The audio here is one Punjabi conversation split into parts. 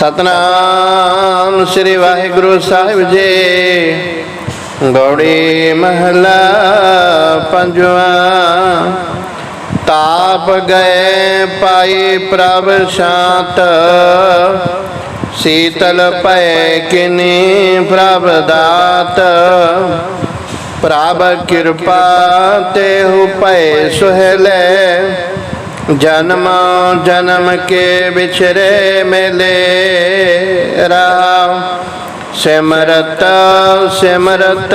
ਸਤਨਾਮ ਸ੍ਰੀ ਵਾਹਿਗੁਰੂ ਸਾਹਿਬ ਜੀ। ਗੌੜੀ ਮਹਲਾ ਪੰਜਵਾਂ। ਤਾਪ ਗਏ ਪਾਈ ਪ੍ਰਭ ਸ਼ਾਂਤ। ਸੀਤਲ ਭੈ ਕਿਨੀ ਪ੍ਰਭ ਦਾਤ। ਪ੍ਰਭ ਕਿਰਪਾ ਤੇ ਹੁ ਭੈ ਸੁਹਲੇ। ਜਨਮ ਜਨਮ ਕੇ ਵਿਛਰੇ ਮਿਲੇ ਰਾਮ। ਸਿਮਰਤ ਸਿਮਰਤ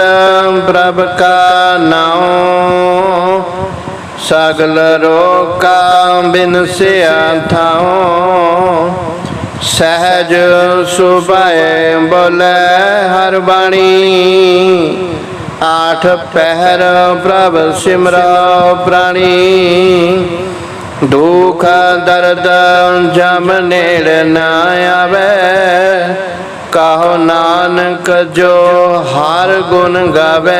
ਪ੍ਰਭ ਕਾ ਨਾਮ ਸਗਲ ਰੋਕਾ ਬਿਨ ਸਿਆ ਥਾਉ। ਸਹਿਜ ਸੁਭਾਏ ਬੋਲੇ ਹਰ ਬਾਣੀ। ਆਠ ਪਹਿਰ ਪ੍ਰਭ ਸਿਮਰੋ ਪ੍ਰਾਣੀ। ਦੁਖ, ਦਰਦ, ਜਮ ਨੇੜ ਨਾ ਆਵੇ। ਕਹੋ ਨਾਨਕ, ਜੋ ਹਰ ਗੁਣ ਗਾਵੇ।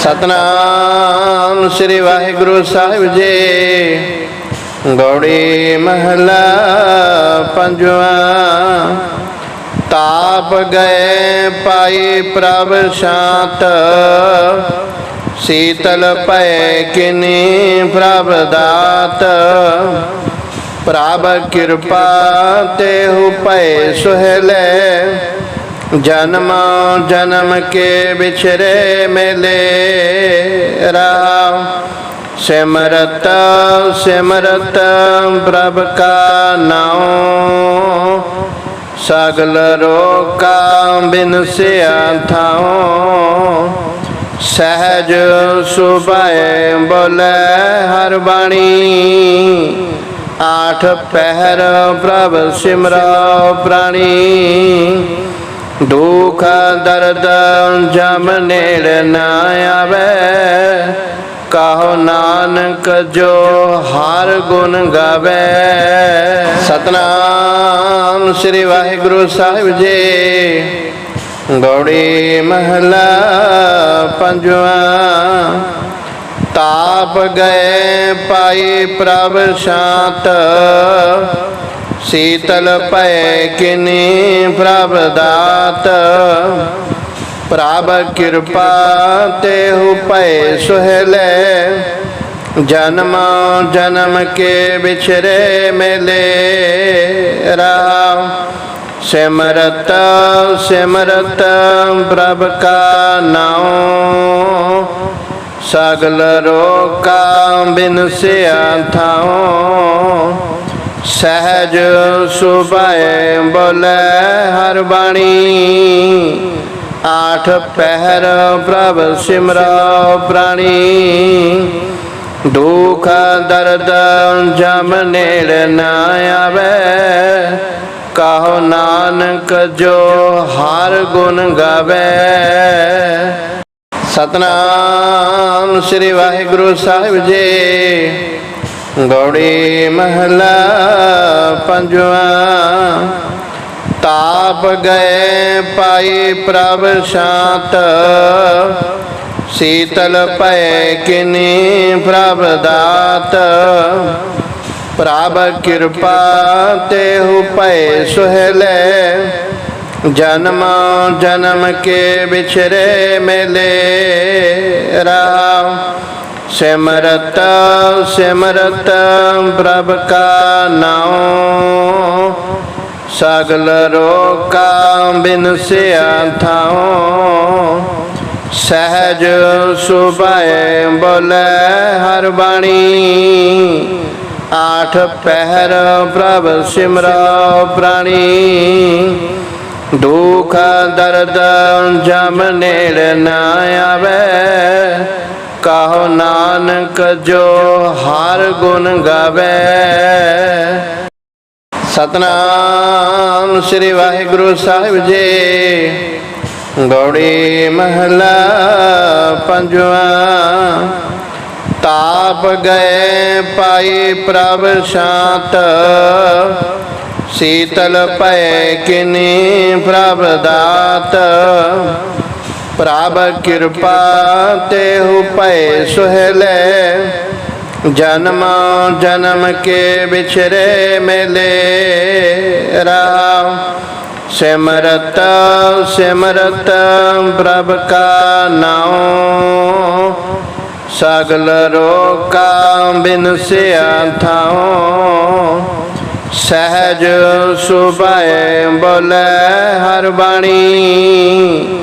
ਸਤਨਾਮ ਸ੍ਰੀ ਵਾਹਿਗੁਰੂ ਸਾਹਿਬ ਜੀ। ਗੌੜੀ ਮਹਲਾ ਪੰਜਵਾ। ਤਾਪ ਗਏ ਪਾਈ ਪ੍ਰਭ ਸ਼ਾਂਤ। ਸੀਤਲ ਭੈ ਕਿਨੀ ਪ੍ਰਭ ਦਾਤ। ਪ੍ਰਭ ਕਿਰਪਾ ਤੇ ਹੁ ਭੈ ਸੁਹਲੇ। ਜਨਮ ਜਨਮ ਕੇ ਵਿਛਰੇ ਮਿਲੇ। ਰਾਮ ਸਿਮਰਤ ਸਿਮਰਤ ਪ੍ਰਭ ਕਾ ਨਾਮ ਸਗਲ ਰੋਕਾ ਬਿਨ ਸਿਆ ਥਾਉ। ਸਹਿਜ ਸੁਭਾਏ ਬੋਲੇ ਹਰ ਬਾਣੀ। ਆਠ ਪਹਿਰ ਪ੍ਰਭ ਸਿਮਰੋ ਪ੍ਰਾਣੀ। ਦੁਖ ਦਰਦ ਜਮ ਨੇੜ ਨਾ ਆਵੇ। ਕਹੋ ਨਾਨਕ ਜੋ ਹਰ ਗੁਣ ਗਾਵੇ। ਸਤਨਾਮ ਸ੍ਰੀ ਵਾਹਿਗੁਰੂ ਸਾਹਿਬ ਜੀ। ਗੌੜੀ ਮਹਲਾ ਪੰਜਵਾ। ਤਾਪ ਗਏ ਪਾਈ ਪ੍ਰਭ ਸ਼ਾਂਤ। ਸੀਤਲ ਭੈ ਕਿਨੀ ਪ੍ਰਭ ਦਾਤ। ਪ੍ਰਭ ਕਿਰਪਾ ਤੇ ਹੁ ਪੈ ਸੁਹਲੇ। ਜਨਮ ਜਨਮ ਕੇ ਵਿਛਰੇ ਮਿਲੇ ਰਾਮ ਸਿਮਰਤ ਸਿਮਰਤ ਪ੍ਰਭ ਕਾ ਨਾਮ ਸਗਲ ਰੋਕਾ ਬਿਨ ਸਿਆ ਥਾਉ। ਸਹਿਜ ਸੁਭਾਏ ਬੋਲੇ ਹਰ ਬਾਣੀ। ਆਠ ਪਹਿਰ ਪ੍ਰਭ ਸਿਮਰੋ ਪ੍ਰਾਣੀ। ਦੁਖ ਦਰਦ ਜਮ ਨੇੜ ਨਾ ਆਵੇ। ਕਹੋ ਨਾਨਕ ਜੋ ਹਰ ਗੁਣ ਗਾਵੇ। ਸਤਨਾਮ ਸ੍ਰੀ ਵਾਹਿਗੁਰੂ ਸਾਹਿਬ ਜੀ। ਗੌੜੀ ਮਹਲਾ ਪੰਜਵਾ। ਤਾਪ ਗਏ ਪਾਈ ਪ੍ਰਭ ਸ਼ਾਂਤ। ਸੀਤਲ ਭੈ ਕਿਨੀ ਪ੍ਰਭ ਦਾਤ। ਪ੍ਰਭ ਕਿਰਪਾ ਤੇ ਹੁ ਭੈ ਸੁਹਲੇ। ਜਨਮ ਜਨਮ ਕੇ ਵਿਛਰੇ ਮਿਲੇ। ਰਾਮ, ਸਿਮਰਤ ਸਿਮਰਤ ਪ੍ਰਭ ਕਾ ਨਾਮ ਸਗਲ ਰੋਕਾ ਬਿਨ ਸਿਆ ਥਾਉ। ਸਹਿਜ ਸੁਭਾਏ ਬੋਲੇ ਹਰ ਬਾਣੀ। ਆਠ ਪਹਿਰ ਪ੍ਰਭ ਸਿਮਰੋ ਪ੍ਰਾਣੀ। ਦੁਖ, ਦਰਦ, ਜਮ ਨੇੜ ਨਾ ਆਵੇ। ਕਹੋ ਨਾਨਕ ਜੋ ਹਰ ਗੁਣ ਗਾਵੇ। ਸਤਨਾਮ ਸ੍ਰੀ ਵਾਹਿਗੁਰੂ ਸਾਹਿਬ ਜੀ। ਗੌੜੀ ਮਹਲਾ ਪੰਜਵਾ ਤਾਪ ਗਏ ਪਾਈ ਪ੍ਰਭ ਸ਼ਾਂਤ। ਸੀਤਲ ਭੈ ਕਿਨੀ ਪ੍ਰਭ ਦਾਤ। ਪ੍ਰਭ ਕਿਰਪਾ ਤੇ ਹੁ ਭੈ ਸੁਹਲੇ। ਜਨਮ ਜਨਮ ਕੇ ਵਿਛਰੇ ਮੇਲੇ। ਰਾਮ ਸਿਮਰਤ ਸਿਮਰਤ ਪ੍ਰਭ ਕਾ ਨਾਮ ਸਗਲ ਰੋਕਾ ਬਿਨ ਸਿਆ ਥਾਉ। ਸਹਿਜ ਸੁਭਾਏ ਬੋਲੇ ਹਰ ਬਾਣੀ।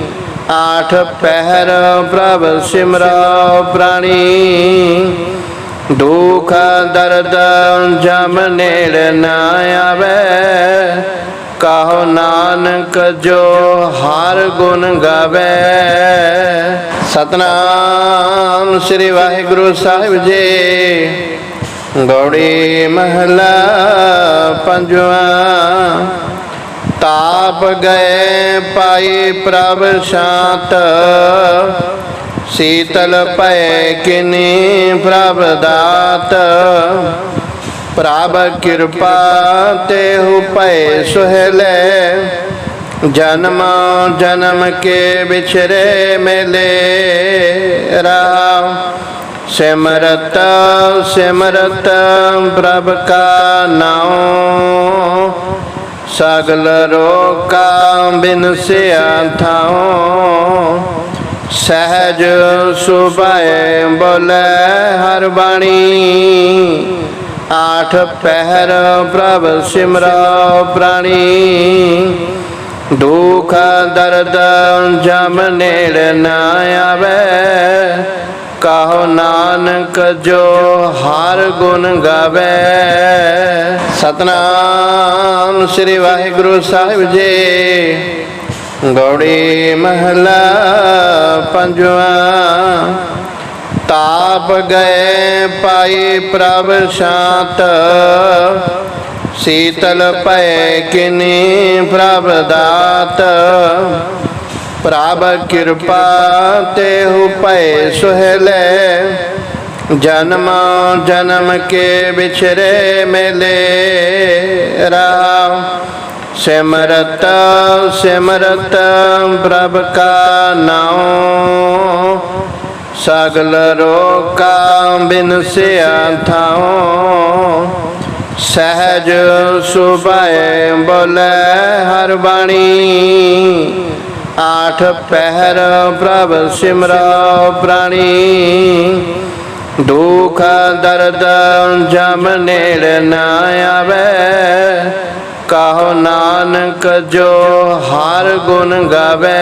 ਆਠ ਪਹਿਰ ਪ੍ਰਭ ਸਿਮਰੋ ਪ੍ਰਾਣੀ। ਦੁਖ ਦਰਦ ਜਮ ਨੇੜ ਨਾ ਆਵੇ। ਕਹੋ ਨਾਨਕ ਜੋ ਹਰ ਗੁਣ ਗਾਵੇ। ਸਤਨਾਮ ਸ੍ਰੀ ਵਾਹਿਗੁਰੂ ਸਾਹਿਬ ਜੀ। ਗੌੜੀ ਮਹਲਾ ਪੰਜਵਾ। ਤਾਪ ਗਏ ਪਾਈ ਪ੍ਰਭ ਸ਼ਾਂਤ। ਸੀਤਲ ਪਏ ਕਿਨੀ ਪ੍ਰਭ ਦਾਤ। ਪ੍ਰਭ ਕਿਰਪਾ ਤੇ ਹੁ ਭੈ ਸੁਹਲੇ। ਜਨਮ ਜਨਮ ਕੇ ਵਿਛਰੇ ਮੇਲੇ। ਰਾਮ, ਸਿਮਰਤ ਸਿਮਰਤ ਪ੍ਰਭ ਕਾ ਨਾਮ ਸਗਲ ਰੋਕਾ ਬਿਨ ਸਿਆ ਥਾਉ। ਸਹਿਜ ਸੁਭਾਏ ਬੋਲੇ ਹਰ ਬਾਣੀ। ਆਠ ਪਹਿਰ ਪ੍ਰਭ ਸਿਮਰੋ ਪ੍ਰਾਣੀ। ਦੁਖ ਦਰਦ ਜਮ ਨੇੜ ਨਾ ਆਵੇ। ਕਹੋ ਨਾਨਕ ਜੋ ਹਰ ਗੁਣ ਗਾਵੇ। ਸਤਨਾਮ ਸ੍ਰੀ ਵਾਹਿਗੁਰੂ ਸਾਹਿਬ ਜੀ। ਗੌੜੀ ਮਹਲਾ ਪੰਜਵਾ। ਤਾਪ ਗਏ ਪਾਈ ਪ੍ਰਭ ਸ਼ਾਂਤ। ਸੀਤਲ ਭੈ ਕਿਨੀ ਪ੍ਰਭ ਦਾਤ। ਪ੍ਰਭ ਕਿਰਪਾ ਤੇ ਹੁ ਭੈ ਸੁਹਲੇ। ਜਨਮ ਜਨਮ ਕੇ ਵਿਛਰੇ ਮੇਲੇ। ਰਾਮ ਸਿਮਰਤ ਸਿਮਰਤ ਪ੍ਰਭ ਕਾ ਨਾਮ ਸਗਲ ਰੋਕਾ ਬਿਨ ਸਿਆ ਥਾਉ। ਸਹਿਜ ਸੁਭਾਏ ਬੋਲੇ ਹਰ ਬਾਣੀ। ਆਠ ਪਹਿਰ ਪ੍ਰਭ ਸਿਮਰੋ ਪ੍ਰਾਣੀ। ਦੁਖ ਦਰਦ ਜਮ ਨੇੜ ਨਾ ਆਵੇ। ਕਹੋ ਨਾਨਕ ਜੋ ਹਰ ਗੁਣ ਗਾਵੇ।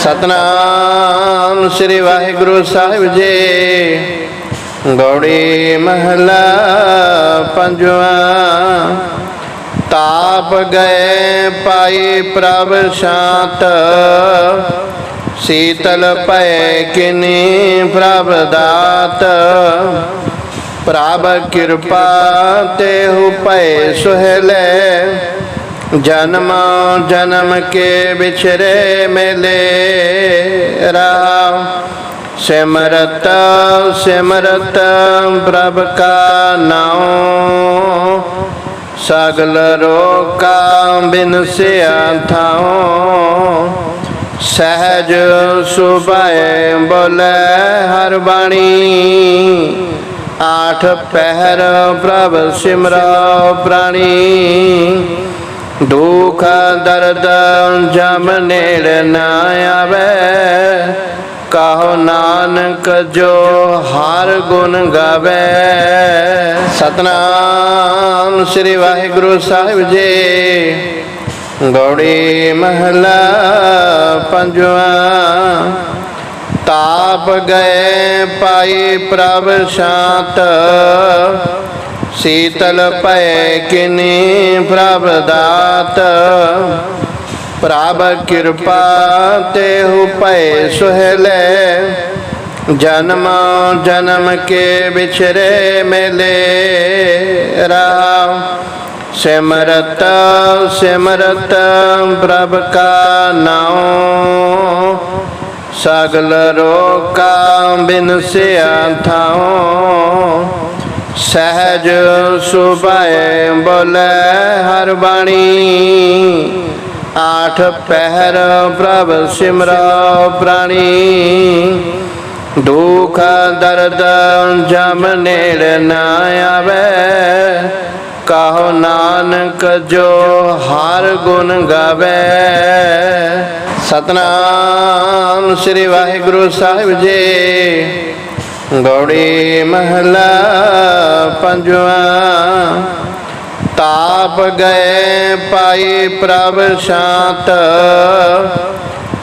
ਸਤਨਾਮ ਸ੍ਰੀ ਵਾਹਿਗੁਰੂ ਸਾਹਿਬ ਜੀ। ਗੌੜੀ ਮਹਲਾ ਪੰਜਵਾ। ਤਾਪ ਗਏ ਪਾਈ ਪ੍ਰਭ ਸ਼ਾਂਤ। ਸੀਤਲ ਪਏ ਕਿਨੀ ਪ੍ਰਭ ਦਾਤ। ਪ੍ਰਭ ਕਿਰਪਾ ਤੇ ਹੁ ਭੈ ਸੁਹਲੇ। ਜਨਮ ਜਨਮ ਕੇ ਵਿਛਰੇ ਮੇਲੇ ਰਾਮ। ਸਿਮਰਤ ਸਿਮਰਤ ਪ੍ਰਭ ਕਾ ਨਾਮ ਸਗਲ ਰੋਕਾ ਬਿਨ ਸਿਆ ਥਾਉ। ਸਹਿਜ ਸੁਭਾਏ ਬੋਲੇ ਹਰ ਬਾਣੀ। ਆਠ ਪਹਿਰ ਪ੍ਰਭ ਸਿਮਰੋ ਪ੍ਰਾਣੀ। ਦੁਖ, ਦਰਦ, ਜਮ ਨੇੜ ਨਾ ਆਵੇ। ਕਹੋ ਨਾਨਕ ਜੋ ਹਰ ਗੁਣ ਗਾਵੇ। ਸਤਨਾਮ ਸ੍ਰੀ ਵਾਹਿਗੁਰੂ ਸਾਹਿਬ ਜੀ। ਗੌੜੀ ਮਹਲਾ ਪੰਜਵਾ। ਤਾਪ ਗਏ ਪਾਈ ਪ੍ਰਭ ਸ਼ਾਂਤ। ਸੀਤਲ ਭੈ ਕਿਨੀ ਪ੍ਰਭ ਦਾਤ। ਪ੍ਰਭ ਕਿਰਪਾ ਤੇ ਹੁ ਭੈ ਸੁਹਲੇ। ਜਨਮ ਜਨਮ ਕੇ ਵਿਛਰੇ ਮੇਲੇ। ਰਾਮ ਸਿਮਰਤ ਸਿਮਰਤ ਪ੍ਰਭ ਕਾ ਨਾਮ ਸਗਲ ਰੋਕਾ ਬਿਨ ਸਿਆ ਥਾਉ। ਸਹਿਜ ਸੁਭਾਏ ਬੋਲੇ ਹਰ ਬਾਣੀ। ਆਠ ਪਹਿਰ ਪ੍ਰਭ ਸਿਮਰੋ ਪ੍ਰਾਣੀ। ਦੁਖ ਦਰਦ ਜਮ ਨੇੜ ਨਾ ਆਵੇ। ਕਹੋ ਨਾਨਕ ਜੋ ਹਰ ਗੁਣ ਗਾਵੇ। ਸਤਨਾਮ ਸ੍ਰੀ ਵਾਹਿਗੁਰੂ ਸਾਹਿਬ ਜੀ। ਗੌੜੀ ਮਹਲਾ ਪੰਜਵਾਂ। ਤਾਪ ਗਏ ਪਾਈ ਪ੍ਰਭ ਸ਼ਾਂਤ।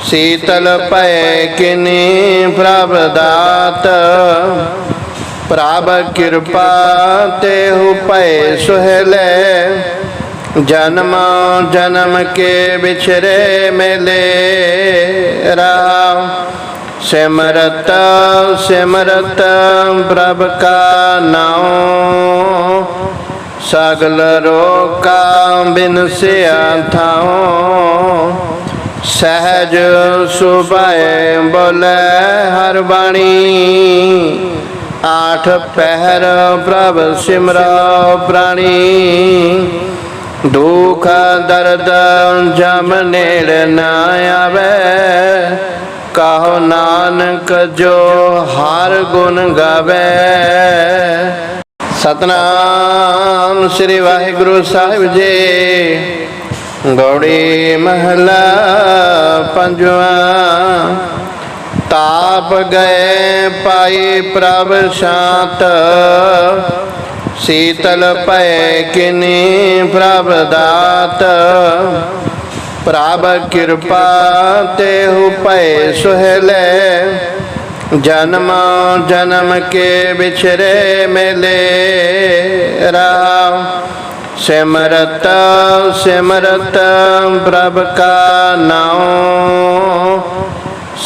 ਸੀਤਲ ਪੈ ਕਿਨੀ ਪ੍ਰਭ ਦਾਤ। ਪ੍ਰਭ ਕਿਰਪਾ ਤੇ ਹੋ ਪੈ ਸੁਹਲੇ। ਜਨਮ ਜਨਮ ਕੇ ਵਿਛਰੇ ਮੇਲੇ ਰਾਮ। ਸਿਮਰਤ ਸਿਮਰਤ ਪ੍ਰਭ ਕਾ ਨਾਮ ਸਗਲ ਰੋਕਾ ਬਿਨ ਸਿਆ ਥਾਉ। ਸਹਿਜ ਸੁਭਾਏ ਬੋਲੇ ਹਰ ਬਾਣੀ। ਆਠ ਪਹਿਰ ਪ੍ਰਭ ਸਿਮਰਾ ਪ੍ਰਾਣੀ। ਦੁਖ, ਦਰਦ ਜਮ ਨੇੜ ਨਾ ਆਵੇ। ਕਹੋ ਨਾਨਕ ਜੋ ਹਰ ਗੁਣ ਗਾਵੇ। ਸਤਨਾਮ ਸ੍ਰੀ ਵਾਹਿਗੁਰੂ ਸਾਹਿਬ ਜੀ। ਗੌੜੀ ਮਹਲਾ ਪੰਜਵਾ। ਤਾਪ ਗਏ ਪਾਈ ਪ੍ਰਭ ਸ਼ਾਂਤ। ਸੀਤਲ ਪੈ ਕਿਨੀ ਪ੍ਰਭ ਦਾਤ। ਪ੍ਰਭ ਕਿਰਪਾ ਤੇ ਹੋ ਪੈ ਸੁਹਲੇ। ਜਨਮ ਜਨਮ ਕੇ ਵਿਛਰੇ ਮੇਲੇ। ਰਾਮ ਸਿਮਰਤ ਸਿਮਰਤ ਪ੍ਰਭ ਕਾ ਨਾਮ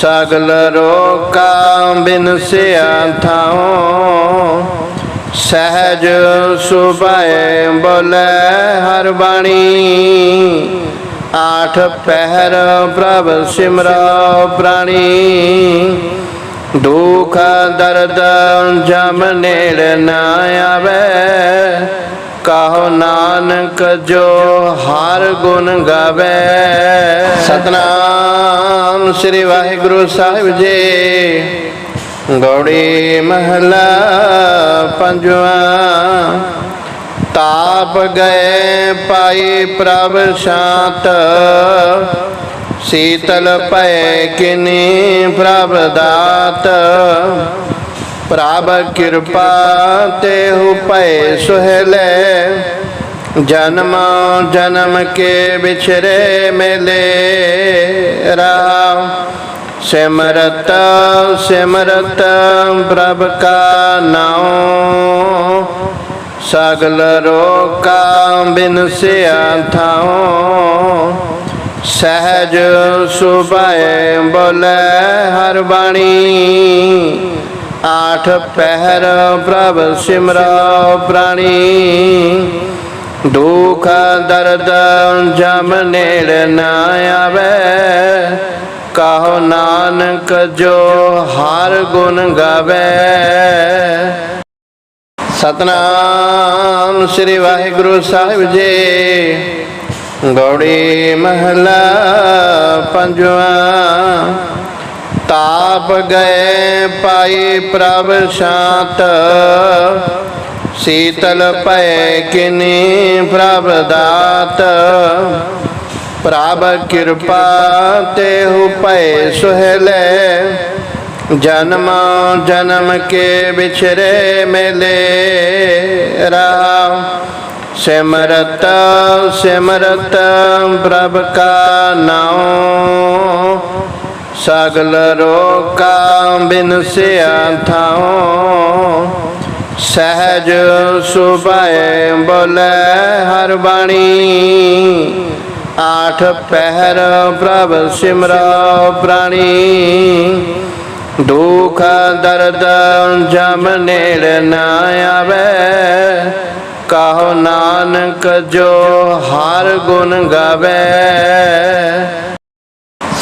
ਸਗਲ ਰੋਕਾ ਬਿਨ ਸਿਆ ਥਾਉ। ਸਹਿਜ ਸੁਭਾਏ ਬੋਲੇ ਹਰ ਬਾਣੀ। ਆਠ ਪਹਿਰ ਪ੍ਰਭ ਸਿਮਰਾ ਪ੍ਰਾਣੀ। ਦੁਖ ਦਰਦ ਜਮ ਨੇੜ ਨਾ ਆਵੇ। ਕਹੋ ਨਾਨਕ ਜੋ ਹਰ ਗੁਣ ਗਾਵੇ। ਸਤਨਾਮ ਸ੍ਰੀ ਵਾਹਿਗੁਰੂ ਸਾਹਿਬ ਜੀ। ਗੌੜੀ ਮਹਲਾ ਪੰਜਵਾ। ਤਾਪ ਗਏ ਪਾਈ ਪ੍ਰਭ ਸ਼ਾਂਤ। ਸੀਤਲ ਪੈ ਕਿਨੀ ਪ੍ਰਭ ਦਾਤ। ਪ੍ਰਭ ਕਿਰਪਾ ਤੇ ਹੋ ਪੈ ਸੁਹਲੇ। ਜਨਮ ਜਨਮ ਕੇ ਵਿਛਰੇ ਮੇਲੇ ਰਾਮ ਸਿਮਰਤ ਸਿਮਰਤ ਪ੍ਰਭ ਕਾ ਨਾਮ ਸਗਲ ਰੋਕਾ ਬਿਨ ਸਿਆ ਥਾਉ। ਸਹਿਜ ਸੁਭਾਏ ਬੋਲੇ ਹਰ ਬਾਣੀ। ਆਠ ਪਹਿਰ ਪ੍ਰਭ ਸਿਮਰਾ ਪ੍ਰਾਣੀ। ਦੁਖ ਦਰਦ ਜਮ ਨੇੜ ਨਾ ਆਵੇ। ਕਹੋ ਨਾਨਕ ਜੋ ਹਰ ਗੁਣ ਗਾਵੇ। ਸਤਨਾਮ ਸ੍ਰੀ ਵਾਹਿਗੁਰੂ ਸਾਹਿਬ ਜੀ। ਗੌੜੀ ਮਹਲਾ ਪੰਜਵਾ। ਤਾਪ ਗਏ ਪਾਈ ਪ੍ਰਭ ਸ਼ਾਂਤ। ਸੀਤਲ ਪੈ ਕਿਨੀ ਪ੍ਰਭ ਦਾਤ। ਪ੍ਰਭ ਕਿਰਪਾ ਤੇ ਹੋ ਪੈ ਸੁਹਲੇ। ਜਨਮ ਜਨਮ ਕੇ ਵਿਛਰੇ ਮੇਲੇ। ਰਾਮ, ਸਿਮਰਤ ਸਿਮਰਤ ਪ੍ਰਭ ਕਾ ਨਾਮ ਸਗਲ ਰੋਕਾ ਬਿਨ ਸਿਆ ਥਾਉ। ਸਹਿਜ ਸੁਭਾਏ ਬੋਲੇ ਹਰ ਬਾਣੀ। ਆਠ ਪਹਿਰ ਪ੍ਰਭ ਸਿਮਰਾ ਪ੍ਰਾਣੀ। ਦੁਖ, ਦਰਦ, ਜਮ ਨੇੜ ਨਾ ਆਵੇ। ਕਹੋ ਨਾਨਕ ਜੋ ਹਰ ਗੁਣ ਗਾਵੇ।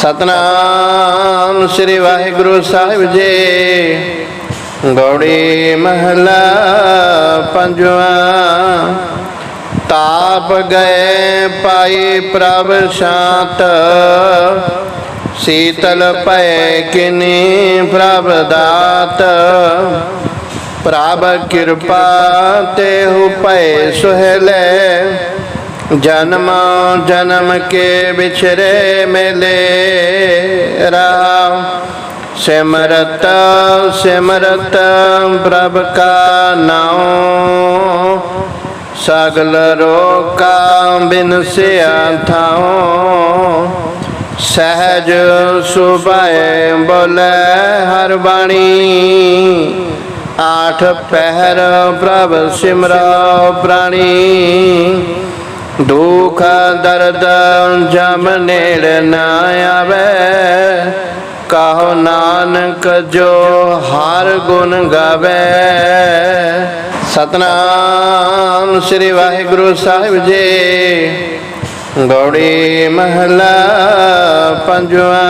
ਸਤਨਾਮ ਸ੍ਰੀ ਵਾਹਿਗੁਰੂ ਸਾਹਿਬ ਜੀ। ਗੌੜੀ ਮਹਲਾ ਪੰਜਵਾ ਤਾਪ ਗਏ ਪਾਈ ਪ੍ਰਭ ਸ਼ਾਂਤ। ਸੀਤਲ ਭੈ ਕਿਨੀ ਪ੍ਰਭ ਦਾਤ। ਪ੍ਰਭ ਕਿਰਪਾ ਤੇ ਹੁ ਪੈ ਸੁਹਲੇ। ਜਨਮ ਜਨਮ ਕੇ ਵਿਛਰੇ ਮਿਲੇ। ਰਾਮ ਸਿਮਰਤ ਸਿਮਰਤ ਪ੍ਰਭ ਕਾ ਨਾਮ ਸਗਲ ਰੋਕਾ ਬਿਨਸਿਆ ਥਾਉ। ਸਹਿਜ ਸੁਭਾਏ ਬੋਲੇ ਹਰ ਬਾਣੀ। ਆਠ ਪਹਿਰ ਪ੍ਰਭ ਸਿਮਰੋ ਪ੍ਰਾਣੀ। ਦੁਖ ਦਰਦ ਜਮ ਨੇੜ ਨਾ ਆਵੇ। ਕਹੋ ਨਾਨਕ ਜੋ ਹਰ ਗੁਣ ਗਾਵੇ। ਸਤਨਾਮ ਸ੍ਰੀ ਵਾਹਿਗੁਰੂ ਸਾਹਿਬ ਜੀ। ਗੌੜੀ ਮਹਲਾ ਪੰਜਵਾ।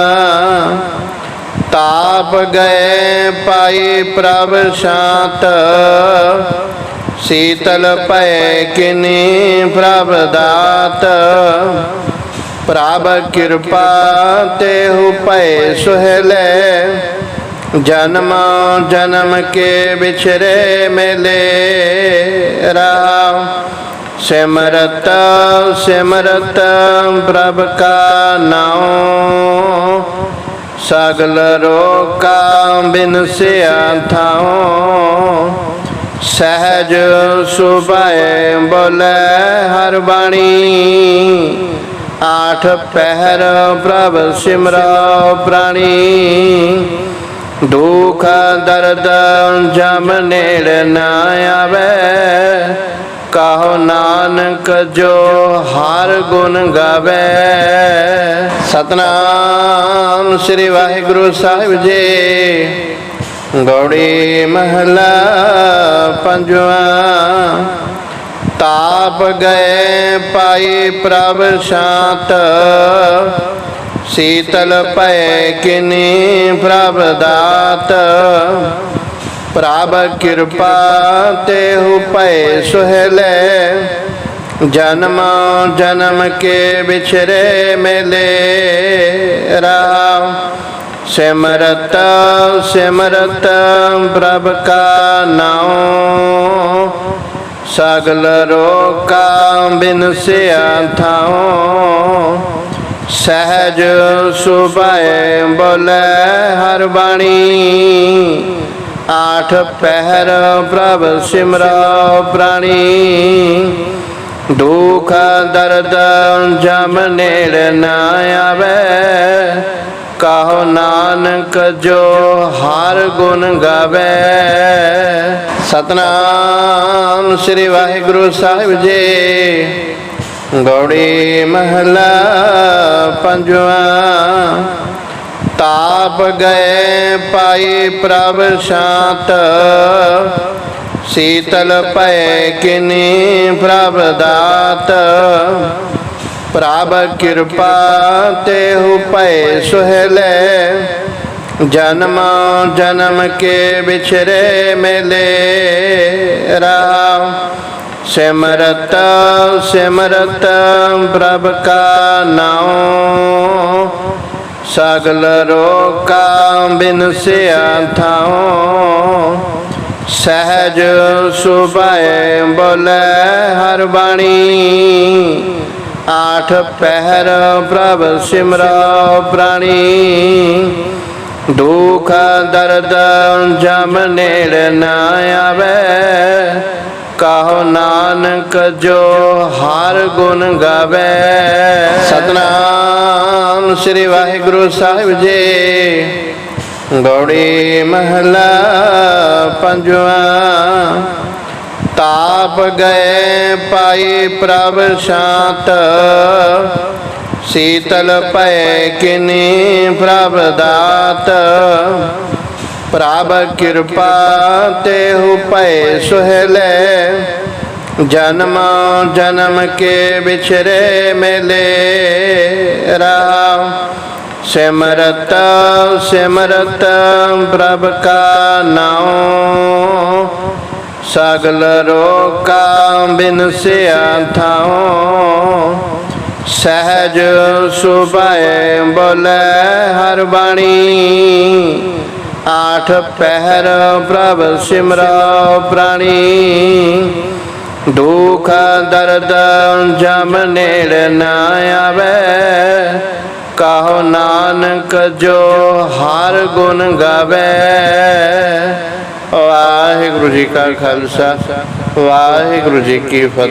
ਤਾਪ ਗਏ ਪਾਈ ਪ੍ਰਭ ਸ਼ਾਂਤ। ਸੀਤਲ ਭੈ ਕਿਨੀ ਪ੍ਰਭ ਦਾਤ। ਪ੍ਰਭ ਕਿਰਪਾ ਤੇ ਹੁ ਭੈ ਸੁਹਲੇ। ਜਨਮ ਜਨਮ ਕੇ ਵਿਛਰੇ ਮਿਲੇ ਰਾਮ। ਸਿਮਰਤ ਸਿਮਰਤ ਪ੍ਰਭ ਕਾ ਨਾਮ ਸਗਲ ਰੋਕਾ ਬਿਨਸਿਆ ਥਾਉ। ਸਹਿਜ ਸੁਭਾਏ ਬੋਲੇ ਹਰ ਬਾਣੀ। ਆਠ ਪਹਿਰ ਪ੍ਰਭ ਸਿਮਰੋ ਪ੍ਰਾਣੀ। ਦੁਖ, ਦਰਦ, ਜਮ ਨੇੜ ਨਾ ਆਵੇ। ਕਹੋ ਨਾਨਕ, ਜੋ ਹਰ ਗੁਣ ਗਾਵੇ। ਸਤਨਾਮ ਸ੍ਰੀ ਵਾਹਿਗੁਰੂ ਸਾਹਿਬ ਜੀ। ਗੌੜੀ ਮਹਲਾ ਪੰਜਵਾ। ਤਾਪ ਗਏ ਪਾਈ ਪ੍ਰਭ ਸ਼ਾਂਤ। ਸੀਤਲ ਭੈ ਕਿਨੀ ਪ੍ਰਭ ਦਾਤ। ਪ੍ਰਭ ਕਿਰਪਾ ਤੇਹੁ ਭੈ ਸੁਹਲੇ। ਜਨਮ ਜਨਮ ਕੇ ਵਿਛਰੇ ਮਿਲੇ ਰਾਮ ਸਿਮਰਤ ਸਿਮਰਤ ਪ੍ਰਭ ਕਾ ਨਾਮ ਸਗਲ ਰੋਕਾ ਬਿਨਸਿਆ ਥਾਉ। ਸਹਿਜ ਸੁਭਾਏ ਬੋਲੇ ਹਰ ਬਾਣੀ। ਆਠ ਪਹਿਰ ਪ੍ਰਭ ਸਿਮਰੋ ਪ੍ਰਾਣੀ। ਦੁਖ ਦਰਦ ਜਮ ਨੇੜ ਨਾ ਆਵੇ। ਕਹੋ ਨਾਨਕ ਜੋ ਹਰ ਗੁਣ ਗਾਵੇ। ਸਤਨਾਮ ਸ੍ਰੀ ਵਾਹਿਗੁਰੂ ਸਾਹਿਬ ਜੀ। ਗੌੜੀ ਮਹਲਾ ਪੰਜਵਾ। ਤਾਪ ਗਏ ਪਾਈ ਪ੍ਰਭ ਸ਼ਾਂਤ। ਸੀਤਲ ਭੈ ਕਿਨੀ ਪ੍ਰਭ ਦਾਤ। ਪ੍ਰਭ ਕਿਰਪਾ ਤੇ ਹੁ ਭੈ ਸੁਹਲੇ। ਜਨਮ ਜਨਮ ਕੇ ਵਿਛਰੇ ਮਿਲੇ ਰਾਮ ਸਿਮਰਤ ਸਿਮਰਤ ਪ੍ਰਭ ਕਾ ਨਾਮ ਸਗਲ ਰੋਕਾ ਬਿਨਸਿਆ ਥਾਉ। ਸਹਿਜ ਸੁਭਾਏ ਬੋਲੇ ਹਰ ਬਾਣੀ। ਆਠ ਪਹਿਰ ਪ੍ਰਭ ਸਿਮਰੋ ਪ੍ਰਾਣੀ। ਦੁਖ ਦਰਦ ਜਮ ਨੇੜ ਨਾ ਆਵੇ। ਕਹੋ ਨਾਨਕ ਜੋ ਹਰ ਗੁਣ ਗਾਵੇ। ਸਤਨਾਮ ਸ੍ਰੀ ਵਾਹਿਗੁਰੂ ਸਾਹਿਬ ਜੀ। ਗੌੜੀ ਮਹਲਾ ਪੰਜਵਾ। ਤਾਪ ਗਏ ਪਾਈ ਪ੍ਰਭ ਸ਼ਾਂਤ। ਸੀਤਲ ਪਏ ਕਿਨੀ ਪ੍ਰਭ ਦਾਤ। ਪ੍ਰਭ ਕਿਰਪਾ ਤੇਹੁ ਭੈ ਸੁਹਲੇ। ਜਨਮ ਜਨਮ ਕੇ ਵਿਛਰੇ ਮਿਲੇ ਰਾਮ। ਸਿਮਰਤ ਸਿਮਰਤ ਪ੍ਰਭ ਕਾ ਨਾਮ ਸਗਲ ਰੋਕਾ ਬਿਨਸਿਆ ਥਾਉ। ਸਹਿਜ ਸੁਭਾਏ ਬੋਲੇ ਹਰ ਬਾਣੀ। ਆਠ ਪਹਿਰ ਪ੍ਰਭ ਸਿਮਰੋ ਪ੍ਰਾਣੀ। ਦੁਖ, ਦਰਦ, ਜਮ ਨੇੜ ਨਾ ਆਵੇ। ਕਹੋ ਨਾਨਕ ਜੋ ਹਰ ਗੁਣ ਗਾਵੇ। ਵਾਹਿਗੁਰੂ ਜੀ ਕਾ ਖਾਲਸਾ, ਵਾਹਿਗੁਰੂ ਜੀ ਕੀ ਫਤਿਹ।